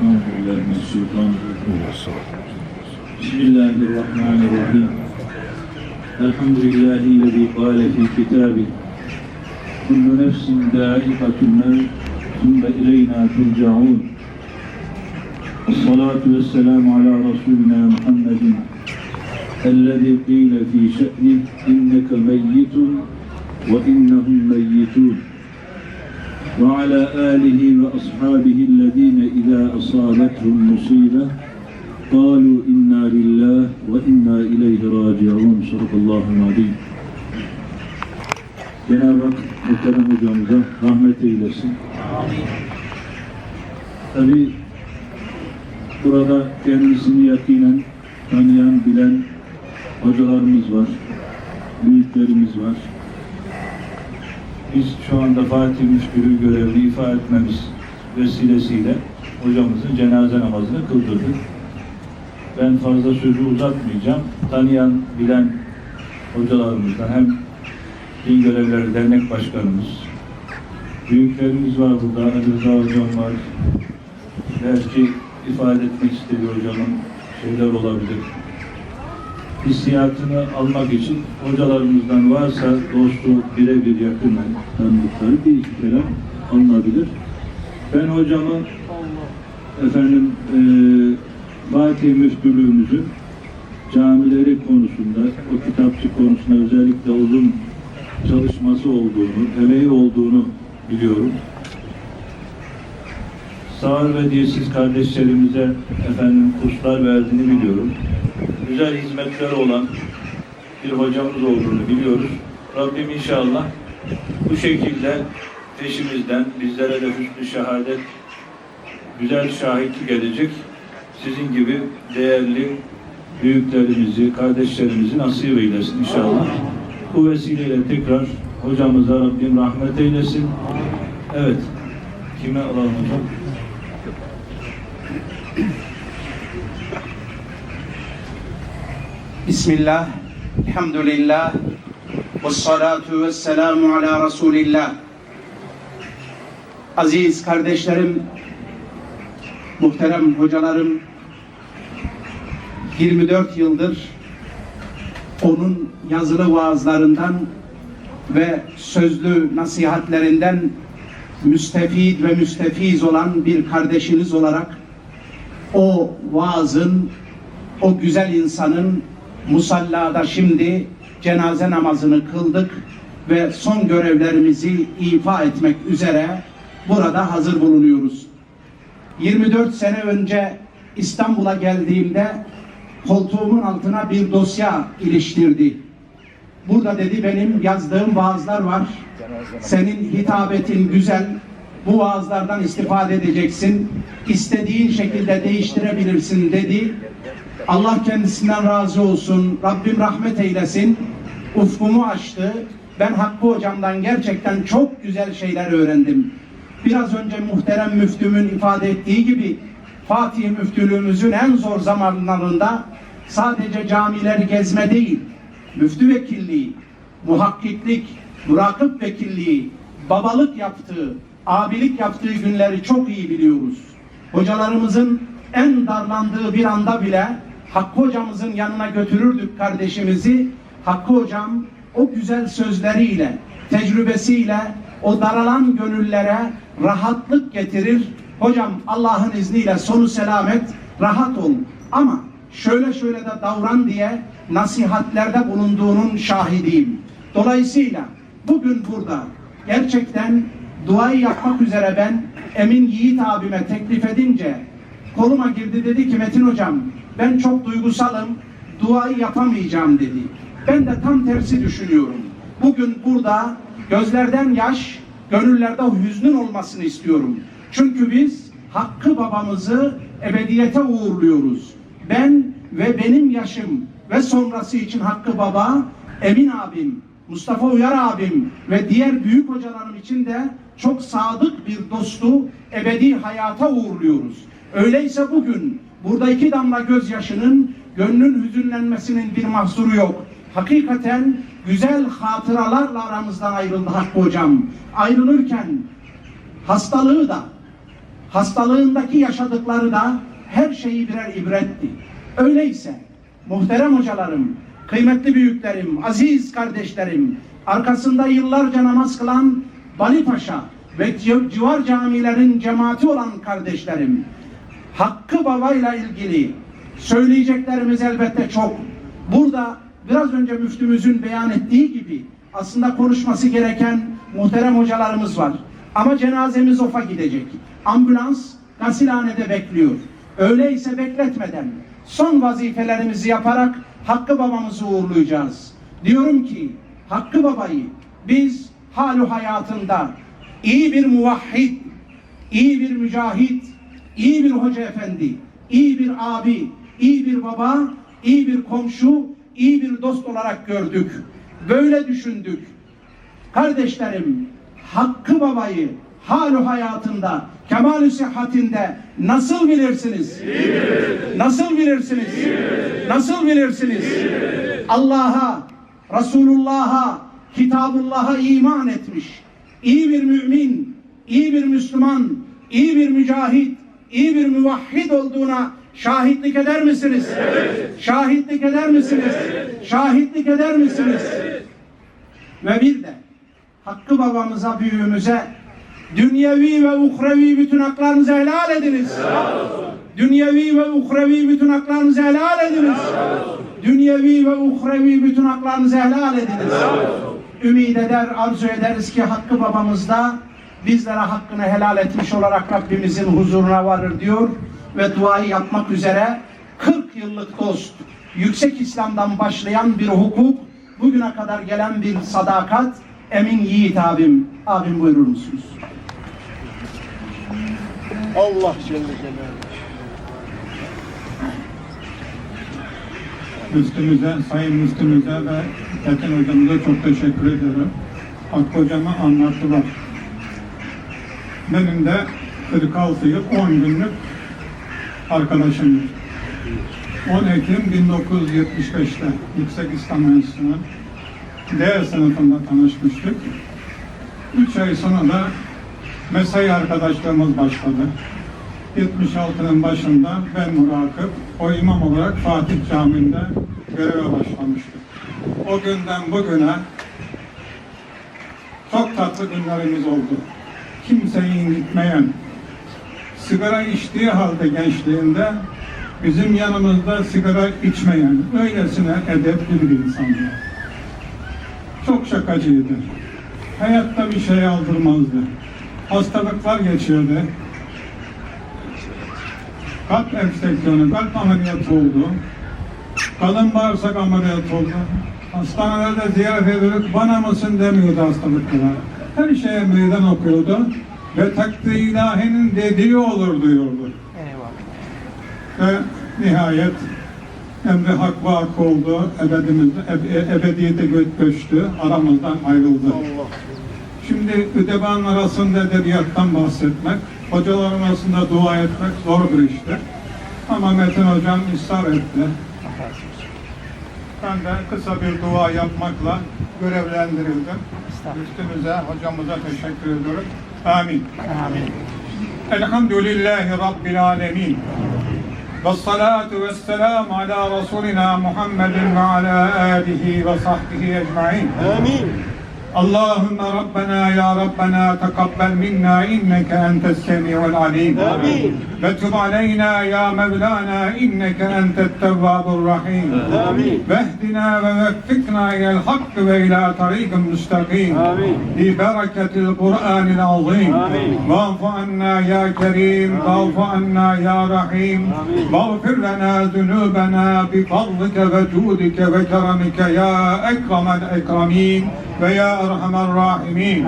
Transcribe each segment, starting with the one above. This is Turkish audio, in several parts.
من الشيطان الرجيم بسم الله الرحمن الرحيم الحمد لله الذي قال في كتابه كل نفس ذائقة الموت ثم إلينا ترجعون الصلاة والسلام على رسولنا محمد الذي قيل في شأنه إنك ميت وإنهم ميتون وعلى آله وأصحابه الذين إذا أصابتهم مصيبة قالوا إنا لله وإنا إليه راجعون صدق الله العظيم Cenab-ı Hak muhterem hocamıza rahmet eylesin. Tabi burada kendisini yakinen tanıyan, bilen hocalarımız var, büyüklerimiz var. biz şu anda Fatih Müşkülü görevini ifa etmemiz vesilesiyle hocamızın cenaze namazını kıldırdık. Ben fazla sözü uzatmayacağım. Tanıyan, bilen hocalarımızdan hem Din Görevleri Dernek Başkanımız, büyüklerimiz var burada, Ali Rıza Hocam var. Belki ifade etmek istediği hocamın şeyler olabilir. Hissiyatını almak için hocalarımızdan varsa dostu birebir yakın tanıdıkları bir iki kelam alınabilir. Ben hocamı efendim e, Fatih Müftülüğümüzün camileri konusunda, o kitapçı konusunda özellikle uzun çalışması olduğunu, emeği olduğunu biliyorum. Sağır ve dilsiz kardeşlerimize efendim kurslar verdiğini biliyorum. Güzel hizmetler olan bir hocamız olduğunu biliyoruz. Rabbim inşallah bu şekilde peşimizden bizlere de hüsnü şehadet güzel şahitlik edecek sizin gibi değerli büyüklerimizi, kardeşlerimizi nasip eylesin inşallah. Bu vesileyle tekrar hocamıza Rabbim rahmet eylesin. Evet. Kime alalım hocam? Bismillah, elhamdülillah, ve salatu ve selamu ala Resulillah. Aziz kardeşlerim, muhterem hocalarım, 24 yıldır onun yazılı vaazlarından ve sözlü nasihatlerinden müstefid ve müstefiz olan bir kardeşiniz olarak o vaazın, o güzel insanın musallada şimdi cenaze namazını kıldık ve son görevlerimizi ifa etmek üzere burada hazır bulunuyoruz. 24 sene önce İstanbul'a geldiğimde koltuğumun altına bir dosya iliştirdi. Burada dedi benim yazdığım vaazlar var. Senin hitabetin güzel. Bu vaazlardan istifade edeceksin. İstediğin şekilde değiştirebilirsin dedi. Allah kendisinden razı olsun. Rabbim rahmet eylesin. Ufkumu açtı. Ben Hakkı hocamdan gerçekten çok güzel şeyler öğrendim. Biraz önce muhterem müftümün ifade ettiği gibi Fatih müftülüğümüzün en zor zamanlarında sadece camileri gezme değil, müftü vekilliği, muhakkiklik, murakip vekilliği, babalık yaptığı, abilik yaptığı günleri çok iyi biliyoruz. Hocalarımızın en darlandığı bir anda bile Hakkı hocamızın yanına götürürdük kardeşimizi. Hakkı hocam o güzel sözleriyle, tecrübesiyle o daralan gönüllere rahatlık getirir. Hocam Allah'ın izniyle sonu selamet, rahat ol. Ama şöyle şöyle de davran diye nasihatlerde bulunduğunun şahidiyim. Dolayısıyla bugün burada gerçekten duayı yapmak üzere ben Emin Yiğit abime teklif edince koluma girdi dedi ki Metin hocam ben çok duygusalım duayı yapamayacağım dedi. Ben de tam tersi düşünüyorum. Bugün burada gözlerden yaş, gönüllerde hüznün olmasını istiyorum. Çünkü biz Hakkı babamızı ebediyete uğurluyoruz. Ben ve benim yaşım ve sonrası için Hakkı Baba, Emin abim, Mustafa Uyar abim ve diğer büyük hocalarım için de çok sadık bir dostu ebedi hayata uğurluyoruz. Öyleyse bugün burada iki damla gözyaşının gönlün hüzünlenmesinin bir mahsuru yok. Hakikaten güzel hatıralarla aramızdan ayrıldı Hakkı hocam. Ayrılırken hastalığı da hastalığındaki yaşadıkları da her şeyi birer ibretti. Öyleyse muhterem hocalarım, kıymetli büyüklerim, aziz kardeşlerim, arkasında yıllarca namaz kılan Bali Paşa ve civ- civar camilerin cemaati olan kardeşlerim, Hakkı Baba'yla ilgili söyleyeceklerimiz elbette çok. Burada biraz önce müftümüzün beyan ettiği gibi aslında konuşması gereken muhterem hocalarımız var. Ama cenazemiz OF'a gidecek. Ambulans gasilhanede bekliyor. Öyleyse bekletmeden son vazifelerimizi yaparak Hakkı babamızı uğurlayacağız. Diyorum ki Hakkı babayı biz halu hayatında iyi bir muvahhid, iyi bir mücahit, iyi bir hoca efendi, iyi bir abi, iyi bir baba, iyi bir komşu, iyi bir dost olarak gördük. Böyle düşündük. Kardeşlerim, Hakkı Baba'yı halu hayatında, kemal sıhhatinde nasıl bilirsiniz? Nasıl bilirsiniz? Nasıl bilirsiniz? Allah'a, Resulullah'a, Kitabullah'a iman etmiş. iyi bir mümin, iyi bir Müslüman, iyi bir mücahit, iyi bir müvahhid olduğuna şahitlik eder misiniz? Şahitlik eder misiniz? Şahitlik eder misiniz? Ve bir de Hakkı babamıza, büyüğümüze dünyevi ve uhrevi bütün haklarınızı helal ediniz. Dünyevi ve uhrevi bütün haklarınızı helal ediniz. Dünyevi ve uhrevi bütün haklarınızı helal ediniz. Ümid eder, arzu ederiz ki Hakkı babamız da bizlere hakkını helal etmiş olarak Rabbimizin huzuruna varır diyor ve duayı yapmak üzere 40 yıllık dost, yüksek İslam'dan başlayan bir hukuk, bugüne kadar gelen bir sadakat, Emin Yiğit abim. Abim buyurur musunuz? Allah Celle Celaluhu. Müftümüze, Sayın Müftümüze ve Metin Hocamıza çok teşekkür ederim. Hakkı Hocam'ı anlattılar. Benim de 46 yıl 10 günlük arkadaşımdır. 10 Ekim 1975'te Yüksek İslam Enstitüsü'nün D sınıfında tanışmıştık. 3 ay sonra da mesai arkadaşlığımız başladı. 76'nın başında ben murakip, o imam olarak Fatih Camii'nde göreve başlamıştık. O günden bugüne çok tatlı günlerimiz oldu. Kimseyi incitmeyen, sigara içtiği halde gençliğinde bizim yanımızda sigara içmeyen, öylesine edepli bir insandı. Çok şakacıydı. Hayatta bir şey aldırmazdı. Hastalıklar geçirdi. Kalp enfeksiyonu, kalp ameliyatı oldu. Kalın bağırsak ameliyatı oldu. Hastanelerde ziyaret ediyorduk, bana mısın demiyordu hastalıklara. Her şeye meydan okuyordu ve takdir ilahinin dediği olur diyordu. Ve nihayet emri hak ve hak oldu, ebedimizde, ebe, ebediyete gö- göçtü, aramızdan ayrıldı. Allah. Şimdi üdebanın arasında edebiyattan bahsetmek, hocaların arasında dua etmek zor bir iştir. Ama Metin Hocam ısrar etti. Ben de kısa bir dua yapmakla görevlendirildim. Üstümüze, hocamıza teşekkür ediyorum. آمين. آمين. الحمد لله رب العالمين والصلاة والسلام على رسولنا محمد وعلى آله وصحبه أجمعين. آمين. اللهم ربنا يا ربنا تقبل منا إنك أنت السميع العليم آمين. وتب علينا يا مولانا إنك أنت التواب الرحيم آمين. واهدنا ووفقنا إلى الحق وإلى طريق مستقيم آمين. ببركة القرآن العظيم آمين. واعف عنا يا كريم واعف عنا يا رحيم. واغفر لنا ذنوبنا بفضلك وجودك وكرمك يا أكرم الأكرمين ve ya erhamer rahimin.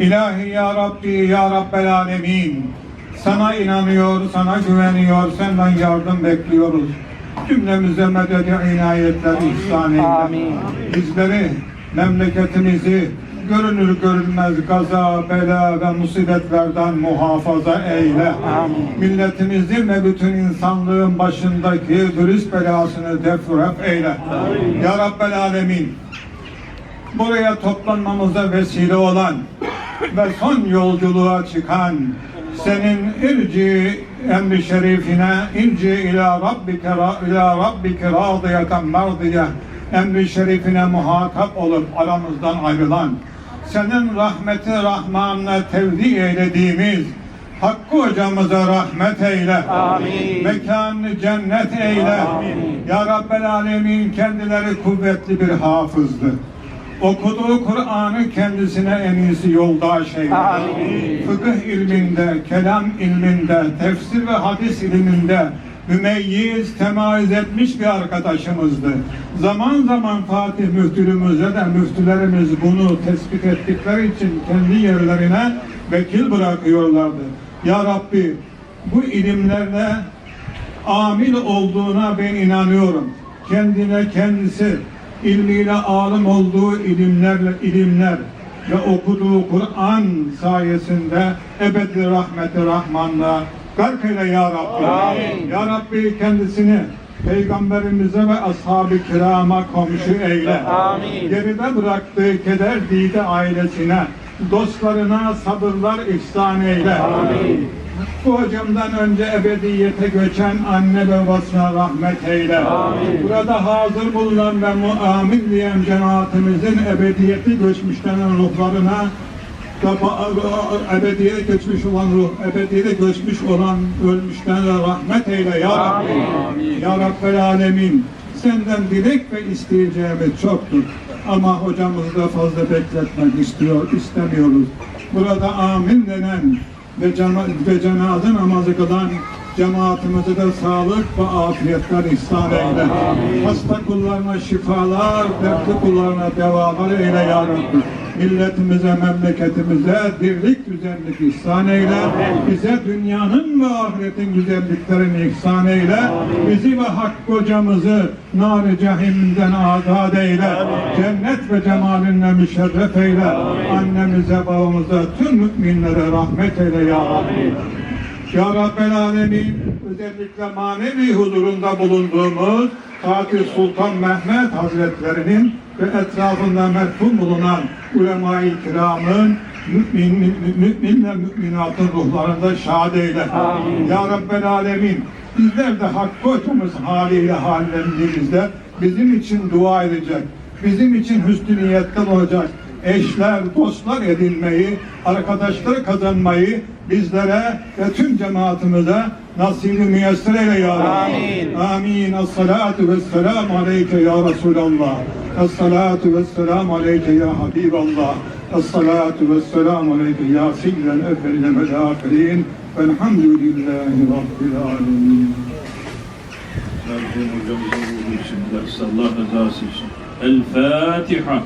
İlahi ya Rabbi ya Rabbel alemin. Sana inanıyor, sana güveniyor, senden yardım bekliyoruz. Cümlemize mededi inayetler ihsan eyle. Bizleri, memleketimizi, görünür görünmez gaza, bela ve musibetlerden muhafaza eyle. Amin. Milletimizin ve bütün insanlığın başındaki dürüst belasını defref eyle. Amin. Ya Rabbel Alemin, buraya toplanmamıza vesile olan ve son yolculuğa çıkan senin irci emri şerifine inci ila rabbike ra- ila rabbike radiyeten merdiye emri şerifine muhatap olup aramızdan ayrılan senin rahmeti rahmanına tevdi eylediğimiz Hakkı hocamıza rahmet eyle. Amin. Mekanını cennet eyle. Ya Rabbel Alemin kendileri kuvvetli bir hafızdı. Okuduğu Kur'an'ı kendisine en iyisi yoldaş eyle. Amin. Fıkıh ilminde, kelam ilminde, tefsir ve hadis ilminde mümeyyiz, temayüz etmiş bir arkadaşımızdı. Zaman zaman Fatih müftülüğümüze de müftülerimiz bunu tespit ettikleri için kendi yerlerine vekil bırakıyorlardı. Ya Rabbi bu ilimlerle amil olduğuna ben inanıyorum. Kendine kendisi ilmiyle alim olduğu ilimlerle ilimler ve okuduğu Kur'an sayesinde ebedi rahmeti rahmanla gark eyle ya Rabbi. Amin. Ya Rabbi kendisini Peygamberimize ve ashab-ı kirama komşu eyle. Amin. Geride bıraktığı keder dide ailesine, dostlarına sabırlar ihsan eyle. Amin. Bu hocamdan önce ebediyete göçen anne ve babasına rahmet eyle. Amin. Burada hazır bulunan ve muamin diyen cemaatimizin ebediyeti göçmüşlerin ruhlarına ebediyete göçmüş olan ruh, ebediyete göçmüş olan ölmüşlere rahmet eyle ya Rabbi. Amin. Ya Rabbel Alemin. Senden dilek ve isteyeceğimiz çoktur. Ama hocamızı da fazla bekletmek istiyor, istemiyoruz. Burada amin denen ve, cema ve cenaze namazı kılan cemaatimize de sağlık ve afiyetler ihsan eyle. Hasta kullarına şifalar, dertli kullarına devalar eyle ya Rabbi. Milletimize, memleketimize dirlik, güzellik ihsan eyle. Bize dünyanın ve ahiretin güzelliklerini ihsan eyle. Bizi ve Hakkı hocamızı nar-ı cehimden azad eyle. Cennet ve cemalinle müşerref eyle. Annemize, babamıza, tüm müminlere rahmet eyle ya Rabbi. Ya Rabbel Alemin özellikle manevi huzurunda bulunduğumuz Fatih Sultan Mehmet Hazretlerinin ve etrafında merhum bulunan ulema-i kiramın mümin, mümin, mümin ve müminatın ruhlarında şad eyle. Amin. Ya Rabbel Alemin bizler de Hakkı hocamız haliyle hallerimizde bizim için dua edecek. Bizim için hüsnü niyetten olacak eşler, dostlar edinmeyi, arkadaşları kazanmayı bizlere ve tüm cemaatimize nasip-i müyesser eyle ya Rabbi. Amin. Amin. Es-salatu vesselamu aleyke ya Resulallah. Es-salatu vesselamu aleyke ya Habiballah. Es-salatu vesselamu aleyke ya seyyidel evveline vel ahirin. Velhamdülillahi Rabbil alemin. Rabbim hocamızın ruhu için, Allah rızası için. El Fatiha.